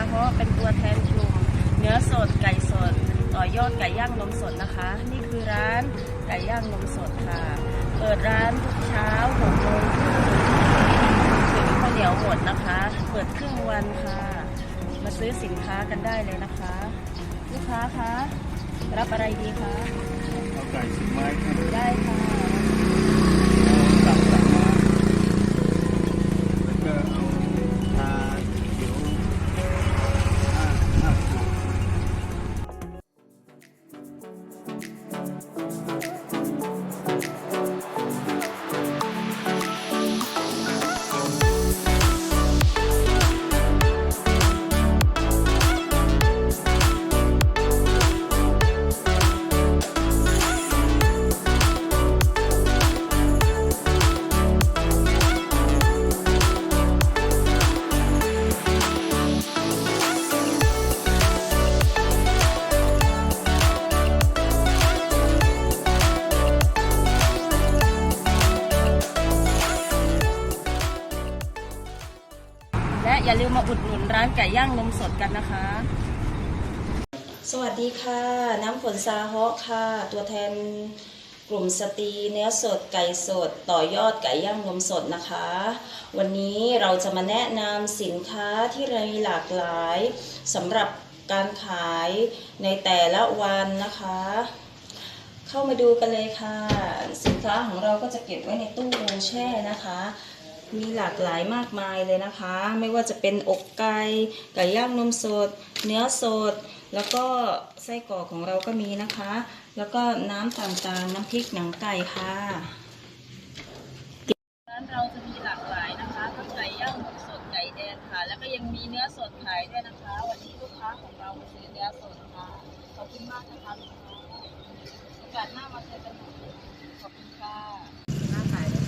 น้ำฝนซาฮอเป็นตัวแทนกลุ่มเนื้อสดไก่สด ต่อยอดไก่ย่างนมสดนะคะ นี่คือร้านไก่ย่างนมสดค่ะ เปิดร้านทุกเช้า6โมงครึ่งถึงข้าวเหนียวหมดนะคะ เปิดครึ่งวันค่ะ มาซื้อสินค้ากันได้เลยนะคะ ลูกค้าคะรับอะไรดีคะเอาไก่สิบไม้ครับได้ค่ะ อย่าลืมมาอุดหนุนร้านไก่ย่างนมสดกันนะคะ สวัสดีค่ะ น้ำฝนซาฮอค่ะ ตัวแทนกลุ่มสตรีเนื้อสดไก่สด ต่อยอดไก่ย่างนมสดนะคะ วันนี้เราจะมาแนะนำสินค้าที่มีหลากหลายสำหรับการขายในแต่ละวันนะคะ เข้ามาดูกันเลยค่ะ สินค้าของเราก็จะเก็บไว้ในตู้แช่นะคะ มีหลากหลายมากมายเลยนะคะ ไม่ว่าจะเป็นอกไก่ไก่ย่างนมสด เนื้อสด แล้วก็ไส้กรอกของเราก็มีนะคะ แล้วก็น้ำต่างๆ น้ำพริกหนังไก่ค่ะร้านเราจะมีหลากหลายนะคะทั้งไก่ย่างนมสดไก่แดงค่ะ แล้วก็ยังมีเนื้อสดขายด้วยนะคะ วันนี้ลูกค้าของเรามาซื้อเนื้อสดค่ะขอบคุณมากนะคะลูกค้าโอกาสหน้ามาเจอกันขอบคุณค่ะหน้าขายเลย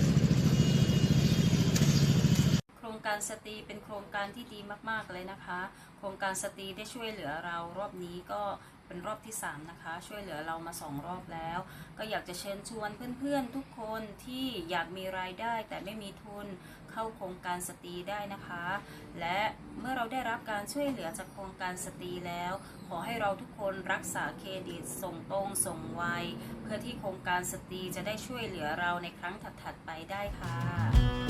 โครง การสตรีเป็นโครงการที่ดีมาก ๆ เลยนะคะ โครงการสตรีได้ช่วยเหลือเรารอบนี้ก็เป็นรอบที่ 3 นะคะ ช่วยเหลือเรามาสองรอบแล้ว ก็อยากจะเชิญชวนเพื่อนๆทุกคนที่อยากมีรายได้แต่ไม่มีทุนเข้าโครงการสตรีได้นะคะ และเมื่อเราได้รับการช่วยเหลือจากโครงการสตรีแล้ว ขอให้เราทุกคนรักษาเครดิตส่งตรงส่งไวเพื่อที่โครงการสตรีจะได้ช่วยเหลือเราในครั้งถัดๆไปได้ค่ะ